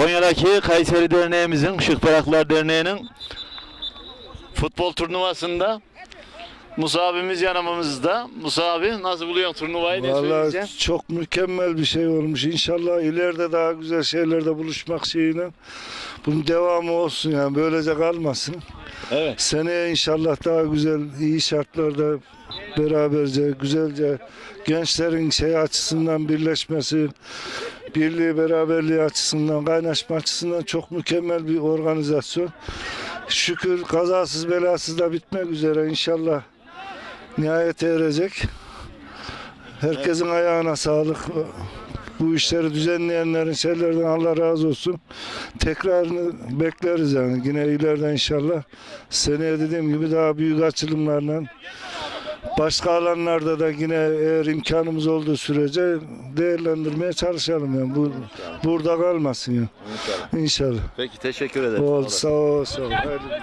Konya'daki Kayseri Derneğimizin, Şık Bayraklar Derneği'nin futbol turnuvasında Musa abimiz yanımızda. Musa abi nasıl buluyorsun turnuvayı? Ne Vallahi söyleyeceksin? çok mükemmel bir şey olmuş. İnşallah ileride daha güzel şeylerde buluşmak şeyine bunun devamı olsun yani böylece kalmasın. Evet. Seneye inşallah daha güzel, iyi şartlarda beraberce, güzelce gençlerin şey açısından birleşmesi, birliği, beraberliği açısından, kaynaşma açısından çok mükemmel bir organizasyon. Şükür kazasız belasız da bitmek üzere inşallah nihayete erecek. Herkesin ayağına sağlık. Bu işleri düzenleyenlerin şeylerden Allah razı olsun. Tekrarını bekleriz yani yine ileride inşallah. Seneye dediğim gibi daha büyük açılımlarla başka alanlarda da yine eğer imkanımız olduğu sürece değerlendirmeye çalışalım yani. Bu, burada kalmasın ya. İnşallah. Peki teşekkür ederim. Oldu sağ ol sağ ol. Hayırlı-